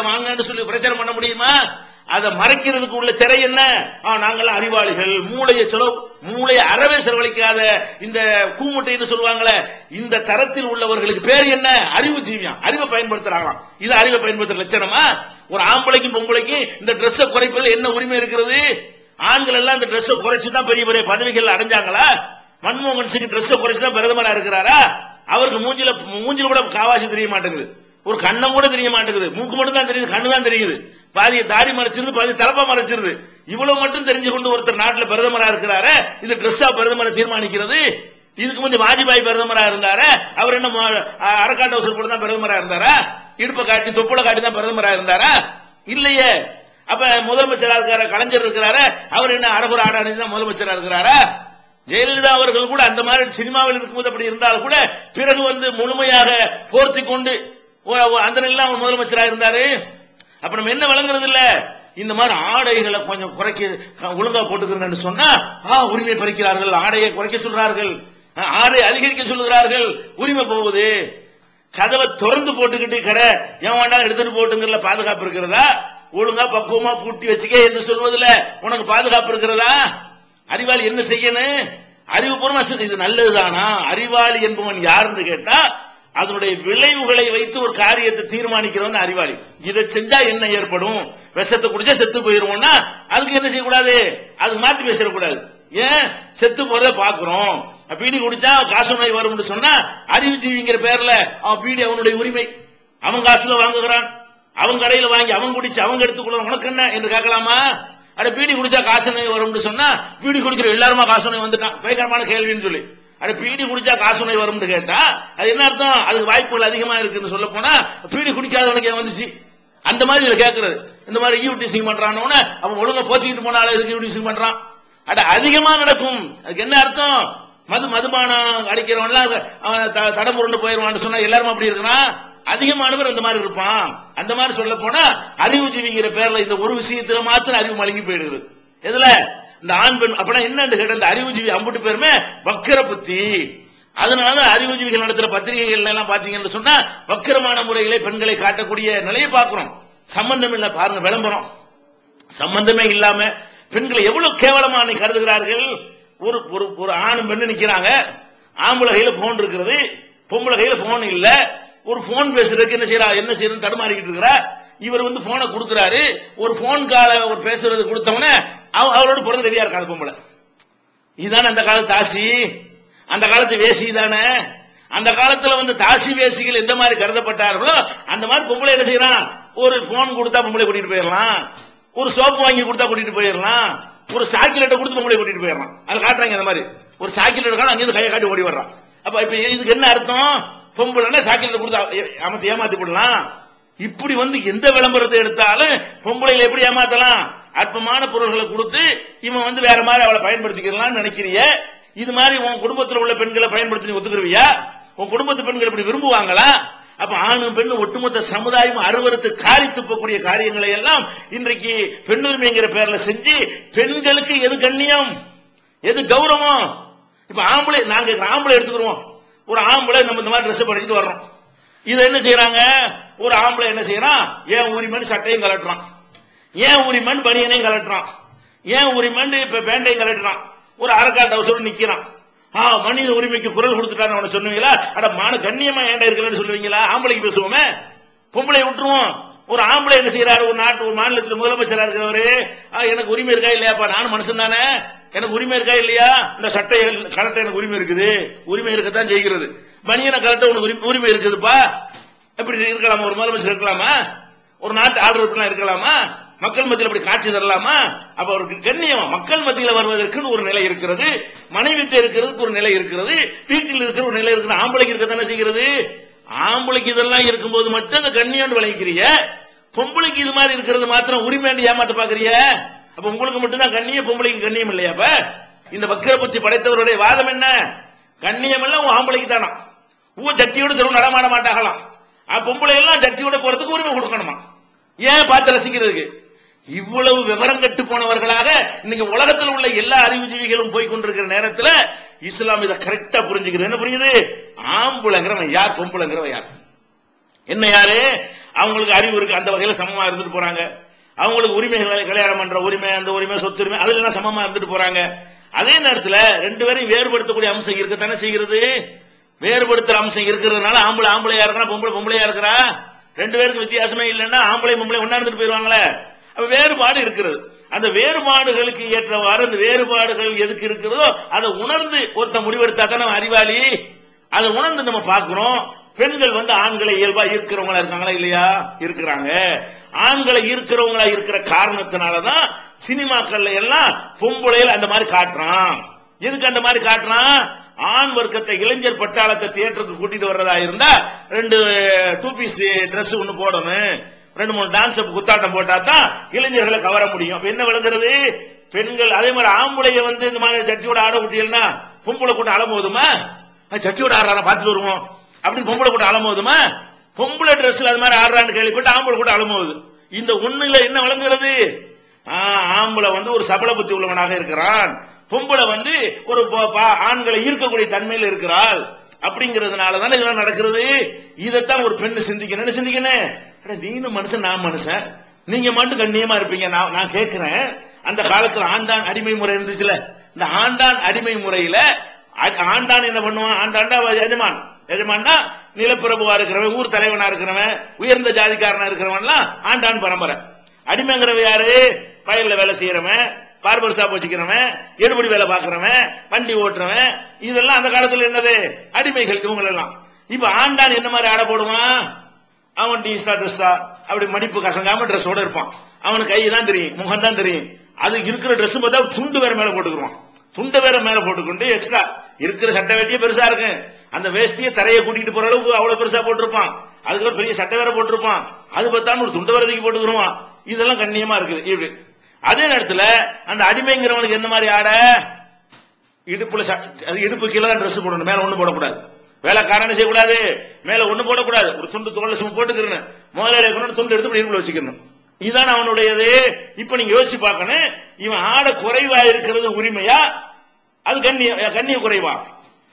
அறிவாளிகளை வாங்கன்னு சொல்லி பிரச்சாரம் பண்ண முடியுமா? அதை மறைக்கிறதுக்கு உள்ள திரை என்ன? ஆ, நாங்கெல்லாம் அறிவாளிகள். மூளையை செலவு மூளையை அறவே செலவழிக்காத இந்த கூமுட்டைன்னு சொல்லுவாங்களே இந்த தரத்தில் உள்ளவர்களுக்கு பேர் என்ன? அறிவு ஜீவியம். அறிவை பயன்படுத்துறாங்களாம். இது அறிவை பயன்படுத்துற லட்சணமா? ஒரு ஆம்பளைக்கும் பொம்பளைக்கும் இந்த Dress-அ குறைப்பதில் என்ன உரிமை இருக்கிறது? ஆண்கள் எல்லாம் இந்த Dress-அ குறைச்சு தான் பெரிய பெரிய பதவிகள் அடைஞ்சாங்களா? மன்மோகன் சிங் Dress-அ குறைச்சு தான் பிரதமரா இருக்கிறாரா? அவருக்கு மூஞ்சில மூஞ்சில கூட காவாசி தெரிய மாட்டேங்குது. ஒரு கண்ணம் கூட தெரிய மாட்டேங்குது மூக்கு மட்டும் தான் தெரியுது கண்ணு தான் தெரியுது. பாதிய தாடி மறைச்சிருது பாதி தலப்பா மறைச்சிருது. இவ்வளவு மட்டும் தெரிஞ்சு கொண்டு ஒருத்தர் நாட்டுல பிரதமரா இருக்கிறாரு இந்த ட்ரெஸ்ஸா பிரதமரை தீர்மானிக்கிறது? இதுக்கு முந்தைய வாஜ்பாய் பிரதமரா இருந்தாரு அவர் என்ன ம- வசூல் போட்டு தான் பிரதமரா இருந்தாரா? இடுப்பை காட்டி தொப்புளை காட்டி தான் பிரதமரா இருந்தாரா? இல்லையே. அப்ப முதலமைச்சரா இருக்கிற கலைஞர் இருக்கிறாரு அவர் என்ன அரகுர ஆட அணிஞ்சு தான் முதலமைச்சரா இருக்கிறாரா? ஜெயலலிதா அவர்கள் கூட அந்த மாதிரி சினிமாவில் இருக்கும்போது அப்படி இருந்தாலும் கூட பிறகு வந்து முழுமையாக போர்த்தி கொண்டு அந்த நிலையில அவர் முதலமைச்சராக இருந்தாரு? அப்ப நம்ம என்ன வழங்குறது இல்ல? இந்த மாதிரி ஆடைகளை கொஞ்சம் குறைக்க ஒழுங்கா போட்டுக்கிறங்கன்னு சொன்னா ஆ, உரிமை பறிக்கிறார்கள் ஆடையை குறைக்க சொல்றார்கள் ஆடை அதிகரிக்க சொல்லுகிறார்கள். உரிமை போகுது. கதவை திறந்து போட்டுக்கிட்டு கடை ஏன் வேண்டாம் எடுத்துட்டு போட்டுங்கிறல பாதுகாப்பு இருக்கிறதா? ஒழுங்கா பக்குவமா பூட்டி வச்சுக்க என்று சொல்வதில்ல. உனக்கு பாதுகாப்பு இருக்கிறதா? அறிவாளி என்ன செய்யணும்? அறிவுபூர்வமா இது நல்லதுதானா? அறிவாளி என்பவன் யாருன்னு கேட்டா அதனுடைய விளைவுகளை வைத்து ஒரு காரியத்தை தீர்மானிக்கிறவன் அறிவாளி. இதை செஞ்சா என்ன ஏற்படும்? விஷத்தை குடிச்சா செத்து போயிருவோம்னா அதுக்கு என்ன செய்யக்கூடாது? அதுக்கு மாத்தி பேசிடக்கூடாது. ஏன்? செத்து போறத பாக்குறோம் பீடி குடிச்சா காசு நோய் வரும்னு சொன்னா அறிவு ஜீவிங்கிற பேர்ல அவன் பீடி அவனுடைய உரிமை. அவன் காசுல வாங்குகிறான். அவன் கடையில வாங்கி அவன் குடிச்சு அவங்க எடுத்துக்கொள்ள உனக்கு என்ன? என்று கேட்கலாமா? அட பீடி குடிச்சா காசு நோய் வரும்னு சொன்னா பீடி குடிக்கிற எல்லாருமா காசு நோய் வந்துட்டான். பயங்கரமான கேள்வின்னு சொல்லி. அட பீடி குடிச்சா காசு நோய் வரும்னு கேட்டா அது என்ன அர்த்தம்? அதுக்கு வாய்ப்புகள் அதிகமா இருக்குன்னு சொல்ல போனா பீடி குடிக்காதவனுக்கு வந்துச்சு. அந்த மாதிரி இதுல கேட்கறது இந்த மாதிரி ஈவ் டீசிங் பண்றானோன்னு அவன் ஒழுங்கா போத்திக்கிட்டு போனால எதுக்கு ஈவ் டீசிங் பண்றான் அட அதிகமா நடக்கும். அதுக்கு என்ன அர்த்தம்? மது மதுபானம் அடிக்கிறவன்லாம் அவன் த- தடமுருண்டு போயிருவான்னு சொன்னா எல்லாரும் அப்படி இருக்கிறான் அதிகமானவர் அந்த மாதிரி இருப்பான். அந்த மாதிரி சொல்ல போனா அறிவு ஜீவிங்கிற பேர்ல இந்த ஒரு விஷயத்துல மாத்திரம் அறிவு மழுங்கி போயிடுது. எதுல? இந்த ஆண் பெண் அப்படின்னா என்னன்னு கேட்ட இந்த அறிவுஜீவி அம்புட்டு பேருமே வக்கர புத்தி அதனால அறிவுஜீவிகள் நடத்துற பத்திரிகைகள் எல்லாம் பாத்தீங்கன்னு சொன்னா வக்கரமான முறைகளை பெண்களை காட்டக்கூடிய நிலையை பார்க்கிறோம். சம்பந்தம் இல்ல பாருங்க விளம்பரம். சம்பந்தமே இல்லாம பெண்களை எவ்வளவு கேவலமா கருதுகிறார்கள்? ஒரு ஒரு ஒரு ஆணும் பெண்ணு நிக்கிறாங்க. ஆம்பளை கையில போன் இருக்கிறது பொம்பளை கையில போன் இல்ல. ஒரு போன் பேசுறதுக்கு என்ன செய்யறா என்ன செய்யறது தடுமாறிக்கிட்டு இருக்கிறா. இவர் வந்து போனை கொடுக்குறாரு. ஒரு போன் கால ஒரு பேசுறது கொடுத்தவன அவளோட பிறந்த ரெடியா இருக்கா அந்த பொம்பளை. இதுதானே அந்த காலத்து தாசி? அந்த காலத்து வேசி தானே? அந்த காலத்துல வந்து தாசி வேசிகள் எந்த மாதிரி கருதப்பட்டார்களோ அந்த மாதிரி பொம்பளை என்ன செய்யறான்? ஒரு போன் கொடுத்தா பொம்பளை கூட்டிட்டு போயிடலாம். ஒரு சோப்பு வாங்கி கொடுத்தா கூட்டிட்டு போயிடலாம். ஒரு சாக்கிலேட்டை கொடுத்து பொம்பளை கூட்டிட்டு போயிடலாம். அது காட்டுறாங்க அந்த மாதிரி. ஒரு சாக்கிலேட் அங்கிருந்து கையை காட்டி ஓடி வர்றான். அப்ப இப்ப இதுக்கு என்ன அர்த்தம்? பொம்பளைன்னா சாக்கிலேட் கொடுத்தா அமைத்து ஏமாத்தி விடலாம் இப்படி வந்து எந்த விளம்பரத்தை எடுத்தாலும் பொம்பளைகளை எப்படி ஏமாத்தலாம்? அற்பமான பொருள்களை கொடுத்து இவன் வந்து வேற மாதிரி அவளை பயன்படுத்திக்கலாம் நினைக்கிறிய? இது மாதிரி உன் குடும்பத்தில் உள்ள பெண்களை பயன்படுத்தி நீ உன் குடும்பத்து பெண்கள் இப்படி விரும்புவாங்களா? அப்ப ஆணும் பெண்ணும் ஒட்டுமொத்த சமுதாயம் அறுவறுத்து காரி துப்பக்கூடிய காரியங்களை எல்லாம் இன்றைக்கு பெண்ணுரிமைங்கிற பேர்ல செஞ்சு பெண்களுக்கு எது கண்ணியம்? எது கௌரவம்? இப்ப ஆம்பளை நாங்க ஆம்பளை எடுத்துக்கிறோம் ஒரு ஆம்பளை நம்ம இந்த மாதிரி ட்ரெஸ் பண்ணிட்டு வர்றோம். இதை என்ன செய்யறாங்க? ஒரு ஆம்பளை என்ன செய்யறான்? ஏன் உரிமைன்னு சட்டையும் கலட்டுறான் ஏன் உரிமன் பனியனையும் கலட்டுறான்? ஏன் உரிமன் இப்ப பேண்டையும் கலட்டுறான்? ஒரு அரக்கால் தவசோடு நிக்கிறான். ஆ மனித உரிமைக்கு குரல் கொடுத்துட்டான்னு அவனை சொன்னீங்களா அட மான கண்ணியமா ஏன்டா இருக்கலன்னு சொல்லுவீங்களா? ஆம்பளைக்கு பேசுவோமே. பொம்பளை விட்டுருவோம். ஒரு ஆம்பளை என்ன செய்யறாரு? ஒரு நாட்டு ஒரு மாநிலத்தில் முதலமைச்சரா இருக்கிறவரு. ஆ, எனக்கு உரிமை இருக்கா இல்லையாப்பா? நானும் மனுஷன் தானே. எனக்கு உரிமை இருக்கா இல்லையா? இந்த சட்டை கலட்ட எனக்கு உரிமை இருக்குது. உரிமை இருக்கத்தான் செய்கிறது. மணியனை கலட்ட உனக்கு உரிமை- உரிமை இருக்குதுப்பா. எப்படி இருக்கலாமா? ஒரு முதலமைச்சர் இருக்கலாமா? ஒரு நாட்டு ஆர்டர் இருக்கலாமா? மக்கள் மத்தியில் அப்படி காட்சி தரலாமா? அப்ப அவருக்கு கண்ணியம். மக்கள் மத்தியில் வருவதற்குன்னு ஒரு நிலை இருக்கிறது. மனைவித்த இருக்கிறதுக்கு ஒரு நிலை இருக்கிறது. வீட்டில் இருக்கிற ஒரு நிலை இருக்கிறது. ஆம்பளைக்கு இருக்கத்தானே செய்கிறது? ஆம்பளைக்கு இதெல்லாம் இருக்கும்போது மட்டும் அந்த கண்ணியம் விளைக்கிறிய பொம்பளைக்கு இது மாதிரி இருக்கிறது மாத்திரம் உரிமையாண்டி ஏமாத்த பாக்குறிய அப்ப உங்களுக்கு மட்டும்தான் கண்ணியம் பொம்பளைக்கு கண்ணியம் இல்லையாப்ப இந்த வக்கர புத்தி படைத்தவருடைய வாதம் என்ன? கண்ணியம் எல்லாம் உன் ஆம்பளைக்கு தானா? ஊ ஜட்டியோட தெருவு நடமாட மாட்டாகலாம் பொம்பளை எல்லாம் சக்தியோட போறதுக்கு உரிமை கொடுக்கணுமா? ஏன் பார்த்து ரசிக்கிறதுக்கு? இவ்வளவு விவரம் கட்டு போனவர்களாக இன்னைக்கு உலகத்தில் உள்ள எல்லா அறிவுஜீவிகளும் போய் கொண்டிருக்கிற நேரத்துல இஸ்லாம் இதை கரெக்டா புரிஞ்சுக்கிறது என்ன புரியுது? ஆம்புலங்கிறவன் யார்? பொம்பளைங்கிறவன் யார்? என்ன யாரு? அவங்களுக்கு அறிவு இருக்கு அந்த வகையில சமமா இருந்துட்டு போறாங்க. அவங்களுக்கு உரிமைகளை கல்யாணம் பண்ற உரிமை அந்த உரிமை சொத்து உரிமை அதுல எல்லாம் சமமா இருந்துட்டு போறாங்க. அதே நேரத்துல ரெண்டு பேரையும் வேறுபடுத்தக்கூடிய அம்சம் இருக்கத்தானே செய்கிறது? வேறுபடுத்துற அம்சம் இருக்கிறதுனால ஆம்பளை ஆம்பளையா இருக்கிறா பொம்பளை பொம்பளையா இருக்கிறா? ரெண்டு பேருக்கு வித்தியாசமே இல்லைன்னா ஆம்பளை பொம்பளை ஒன்னா இருந்துட்டு போயிருவாங்களே. வேறுபாடு இருக்கிறது. அந்த வேறுபாடுகளுக்கு ஏற்றவாறு அந்த வேறுபாடுகள் எதுக்கு இருக்கிறதோ அதை உணர்ந்து ஒருத்த முடிவெடுத்தா தான் நம்ம அறிவாளி? அதை உணர்ந்து நம்ம பார்க்கிறோம். பெண்கள் வந்து ஆண்களை இயல்பா இருக்கிறவங்களா இருக்காங்களா இல்லையா? இருக்கிறாங்க. ஆண்களை இருக்கிறவங்களா இருக்கிற காரணத்தினாலதான் சினிமாக்கள்ல எல்லாம் பொம்பளையில அந்த மாதிரி காட்டுறான். எதுக்கு அந்த மாதிரி காட்டுறான்? ஆண் வர்க்கத்தை இளைஞர் பட்டாளத்தை தியேட்டருக்கு கூட்டிட்டு வர்றதா இருந்தா ரெண்டு டூ பீஸ் ட்ரெஸ் ஒண்ணு போடணும். ரெண்டு மூணு டான்ஸ் குத்தாட்டம் போட்டா தான் இளைஞர்களை கவர முடியும். என்ன விளங்குறது? பெண்கள் அதே மாதிரி ஆம்பளைய வந்து இந்த மாதிரி சட்டியோட ஆட விட்டீங்கன்னா பொம்பளை கூட்டம் அலம் போதுமா சட்டியோட ஆடுறான பார்த்துட்டு வருவோம். அப்படின்னு பொம்பளை கூட்டம் அலம் போதுமா பொம்பளை ட்ரெஸ்ல அது மாதிரி ஆடுறான்னு கேள்விப்பட்டு ஆம்பளை கூட்டம் அலம் போகுது இந்த ஒண்ணுல என்ன விளங்குறது? ஆம்பளை வந்து ஒரு சபல புத்தி உள்ளவனாக இருக்கிறான். பொம்பளை வந்து ஒரு ப- ஆண்களை ஈர்க்கக்கூடிய தன்மையில் இருக்கிறாள். அப்படிங்கிறதுனால தானே இதெல்லாம் நடக்கிறது? இதைத்தான் ஒரு பெண்ணு சிந்திக்கணும். என்ன சிந்திக்கணும்? அட, நீனும் மனுஷன் நான் மனுஷன். நீங்க மட்டும் கண்ணியமா இருப்பீங்க. நான் நான் கேட்கிறேன். அந்த காலத்துல ஆண்டான் அடிமை முறை இருந்துச்சுல. இந்த ஆண்டான் அடிமை முறையில ஆண்டான் என்ன பண்ணுவான்? ஆண்டாண்டா எஜமான். எஜமான்னா நிலப்பிரபுவா இருக்கிறவன் ஊர் தலைவனா இருக்கிறவன் உயர்ந்த ஜாதிக்காரனா இருக்கிறவன்லாம் ஆண்டான் பரம்பரை. அடிமைங்கிறவன் யாரு? வயல்ல வேலை செய்யறவன் பார்பர் ஷாப் வச்சுக்கிறவன் எடுபடி வேலை பார்க்கறவன் வண்டி ஓட்டுறவன். இதெல்லாம் அந்த காலத்துல என்னது? அடிமைகள் இவங்க எல்லாம் இப்ப ஆண்டான் என்ன மாதிரி ஆட போடுவான்? அவன் டீஸ்டா ட்ரெஸ்ஸா அப்படி மடிப்பு கசங்காம ட்ரெஸ்ஸோட இருப்பான். அவனுக்கு கை தான் தெரியும் முகம் தான் தெரியும். அது இருக்கிற ட்ரெஸ் பார்த்தா துண்டு வேற மேல போட்டுக்குருவான். துண்டை வேற மேல போட்டுக்கொண்டு எக்ஸ்ட்ரா இருக்கிற சட்டை வேட்டியே பெருசா இருக்கு அந்த வேஷ்டியை தரையை கூட்டிட்டு போற அளவுக்கு அவ்வளவு பெருசா போட்டிருப்பான். அதுக்கு பெரிய சட்டை வேற போட்டிருப்பான். அது பார்த்தாலும் ஒரு துண்டு வரதுக்கு போட்டுக்கிருவான். இதெல்லாம் கண்ணியமா இருக்குது. இப்படி. அதே நேரத்துல அந்த அடிமைங்கிறவனுக்கு என்ன மாதிரி ஆட? இடுப்புல ச- அது இடுப்பு கீழே தான் ட்ரெஸ் போடணும். மேல ஒண்ணு போடக்கூடாது. வேலைக்காரன் செய்யக்கூடாது. மேல ஒண்ணு போடக்கூடாது. ஒரு துண்டு தோல்ல சும்மா போட்டுக்கிறேன் முதல்ல இருக்கணும் துண்டு எடுத்து இப்படி வச்சுக்கணும். இதுதான் அவனுடையது. இப்ப நீங்க யோசிச்சு பார்க்கணும். இவன் ஆட குறைவா இருக்கிறது உரிமையா? அது கண்ணிய கண்ணிய குறைவா?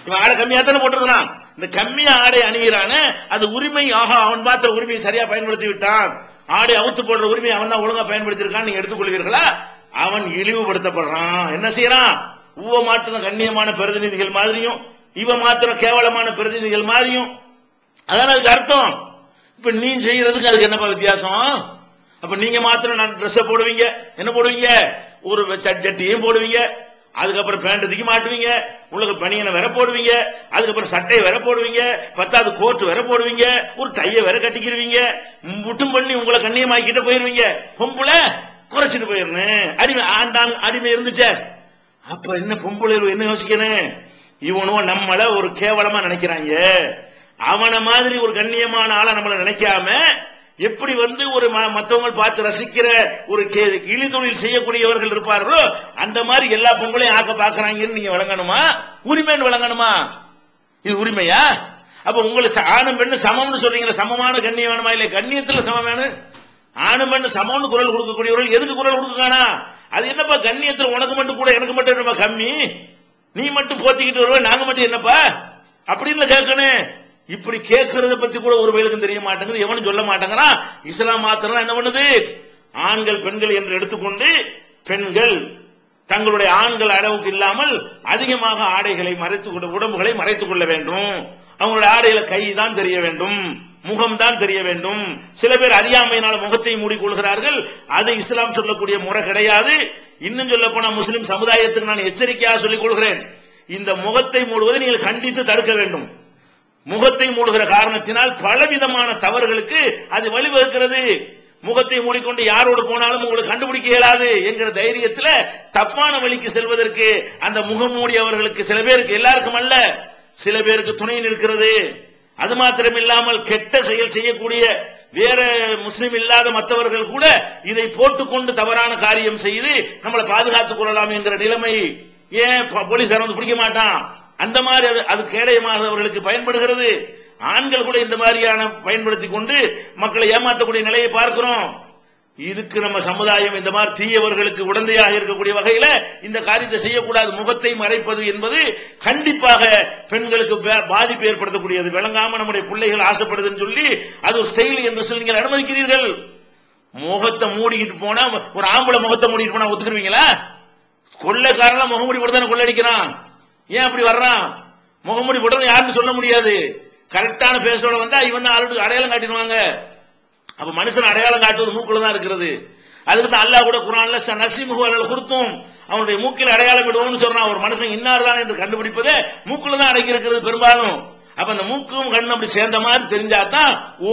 இவன் ஆடை கம்மியா தானே போட்டிருக்கிறான். இந்த கம்மியா ஆடை அணிகிறானே அது உரிமை ஆஹா அவன் பார்த்த உரிமையை சரியா பயன்படுத்தி விட்டான். ஆடை அவுத்து போடுற உரிமையை அவன் தான் ஒழுங்கா பயன்படுத்தியிருக்கான் நீங்க எடுத்துக்கொள்வீர்களா? அவன் இழிவுபடுத்தப்படுறான். என்ன செய்யறான்? ஊவ மாட்டின கண்ணியமான பிரதிநிதிகள் மாதிரியும் இவ மாத்திரம் கேவலமான பிரதிநிதிகள் மாதிரியும். அதான் அதுக்கு அர்த்தம்? இப்ப நீ செய்யறதுக்கு அதுக்கு என்னப்பா வித்தியாசம்? அப்ப நீங்க மாத்திரம் நான் ட்ரெஸ் போடுவீங்க? என்ன போடுவீங்க? ஒரு சட்டியும் போடுவீங்க. அதுக்கப்புறம் பேண்ட் தூக்கி மாட்டுவீங்க. உங்களுக்கு பனியனை வேற போடுவீங்க. அதுக்கப்புறம் சட்டையை வேற போடுவீங்க. பத்தாவது கோட் வேற போடுவீங்க. ஒரு டைய வேற கட்டிக்கிருவீங்க. முட்டும் பண்ணி உங்களை கண்ணியமாக்கிட்டு போயிருவீங்க. பொம்பளை குறைச்சிட்டு போயிருந்தேன் அடிமை ஆண்டான் அடிமை இருந்துச்சே. அப்ப என்ன பொம்பளை என்ன யோசிக்கணும்? இவனும் நம்மள ஒரு கேவலமா நினைக்கிறாங்க. அவனை மாதிரி ஒரு கண்ணியமான ஆளை நம்மள நினைக்காம எப்படி வந்து ஒரு ம- மத்தவங்க பார்த்து ரசிக்கிற ஒரு இழிதொழில் செய்யக்கூடியவர்கள் இருப்பார்களோ அந்த மாதிரி எல்லா பொங்கலையும் ஆக்க பாக்குறாங்கன்னு நீங்க வழங்கணுமா? உரிமைன்னு வழங்கணுமா? இது உரிமையா? அப்ப உங்களுக்கு ச- ஆணும் பெண்ணு சமம்னு சொல்றீங்களா சமமான கண்ணியம் வேணுமா? இல்ல கண்ணியத்துல சமம் வேணும் ஆணும் பெண்ணு சமம்னு குரல் கொடுக்கக்கூடியவர்கள் எதுக்கு குரல் கொடுக்கானா அது என்னப்பா கண்ணியத்துல உனக்கு மட்டும் கூட எனக்கு மட்டும் என்னப்பா கம்மி? நீ மட்டும் போத்திக்கிட்டு வருவ நாங்க மட்டும் என்னப்பா? அப்படின்னு கேட்கணும் இப்படி கேட்கறத பத்தி கூட ஒரு வயலுக்கும் தெரிய மாட்டேங்குது எவனும் சொல்ல மாட்டேங்கிறான் இஸ்லாம் மாத்திரம் என்ன பண்ணுது? ஆண்கள் பெண்கள் என்று எடுத்துக்கொண்டு பெண்கள் தங்களுடைய ஆண்கள் அளவுக்கு இல்லாமல் அதிகமாக ஆடைகளை மறைத்து உடம்புகளை மறைத்துக் கொள்ள வேண்டும். அவங்களுடைய ஆடையில கை தான் தெரிய வேண்டும். முகம்தான் தெரிய வேண்டும். சில பேர் அறியாமையினால் முகத்தை மூடிக்கொள்கிறார்கள். அது இஸ்லாம் சொல்லக்கூடிய முறை கிடையாது. இன்னும் சொல்ல போனா முஸ்லிம் சமுதாயத்துக்கு நான் எச்சரிக்கையாக சொல்லிக் கொள்கிறேன். இந்த முகத்தை மூடுவதை நீங்கள் கண்டித்து தடுக்க வேண்டும். முகத்தை மூடுகிற காரணத்தினால் பலவிதமான தவறுகளுக்கு அது வழிவகுக்கிறது முகத்தை மூடிக்கொண்டு யாரோடு போனாலும் உங்களுக்கு கண்டுபிடிக்க இயலாது என்கிற தைரியத்துல தப்பான வழிக்கு செல்வதற்கு அந்த முகம் அவர்களுக்கு சில பேருக்கு எல்லாருக்கும் அல்ல. சில பேருக்கு துணை நிற்கிறது. அது மாத்திரம் இல்லாமல் கெட்ட செயல் செய்யக்கூடிய வேற முஸ்லிம் இல்லாத மற்றவர்கள் கூட இதை போட்டுக்கொண்டு தவறான காரியம் செய்து நம்மளை பாதுகாத்துக் கொள்ளலாம் என்கிற நிலைமை ஏன் போலீசார் வந்து பிடிக்க மாட்டான்? அந்த மாதிரி அது அது கேடயமானவர்களுக்கு பயன்படுகிறது. ஆண்கள் கூட இந்த மாதிரியான பயன்படுத்தி கொண்டு மக்களை ஏமாற்றக்கூடிய நிலையை பார்க்கிறோம். இதுக்கு நம்ம சமுதாயம் இந்த மாதிரி தீயவர்களுக்கு உடந்தையாக இருக்கக்கூடிய வகையில இந்த காரியத்தை செய்யக்கூடாது. முகத்தை மறைப்பது என்பது கண்டிப்பாக பெண்களுக்கு பாதிப்பு ஏற்படுத்தக்கூடியது. விளங்காம நம்முடைய பிள்ளைகள் ஆசைப்படுதுன்னு சொல்லி அது ஒரு ஸ்டைல் என்று சொல்லி நீங்கள் அனுமதிக்கிறீர்கள். முகத்தை மூடிக்கிட்டு போனா ஒரு ஆம்பளை முகத்தை மூடிட்டு போனா ஒத்துக்குருவீங்களா? கொள்ளைக்காரன் முகமூடி போட்டு தானே கொள்ளடிக்கிறான். ஏன் அப்படி வர்றான்? முகமூடி உடனே யாருன்னு சொல்ல முடியாது. கரெக்டான பேசோட வந்தா இவன் தான் அடையாளம் காட்டிடுவாங்க. அப்ப மனுஷன் அடையாளம் காட்டுவது மூக்குல தான் இருக்கிறது. அதுக்கு தான் அல்லாஹ் கூட குரான்ல ச- நசீமுகு கொடுத்தும் அவனுடைய மூக்கில் அடையாளம் விடுவோம்னு சொன்னா ஒரு மனுஷன் இன்னார் தான் என்று கண்டுபிடிப்பதே மூக்குல தான் அடக்கி இருக்கிறது பெரும்பாலும். அப்ப அந்த மூக்கும் கண்ணும் அப்படி சேர்ந்த மாதிரி தெரிஞ்சாதான் ஓ